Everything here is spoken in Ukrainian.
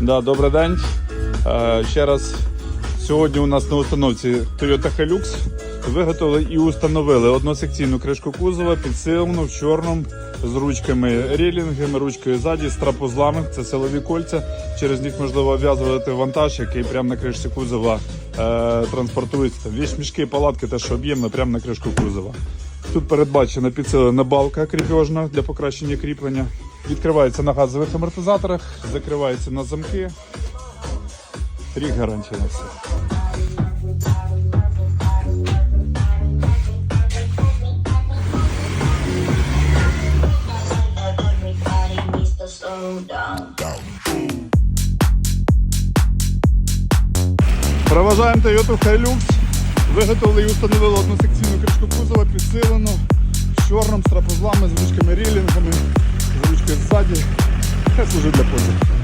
Да, добрий день. Е, ще раз. Сьогодні у нас на установці Toyota Hilux виготовили і установили односекційну кришку кузова, підсилену в чорному з ручками релінгами, ручкою ззаді, з трапузлами. Це силові кольця. Через них можливо обв'язувати вантаж, який прямо на кришці кузова е, транспортується. Віч-мішки, палатки теж об'ємно прямо на кришку кузова. Тут передбачена підсилена балка кріпежна для покращення кріплення. Відкривається на газових амортизаторах, закривається на замки. Рік гарантії на все. Проважаємо Toyota Hilux. Виготовили і установили односекційну кришку кузова, підсилену з чорним, з трапузлами, з ручками рілінгами, служить для позиції.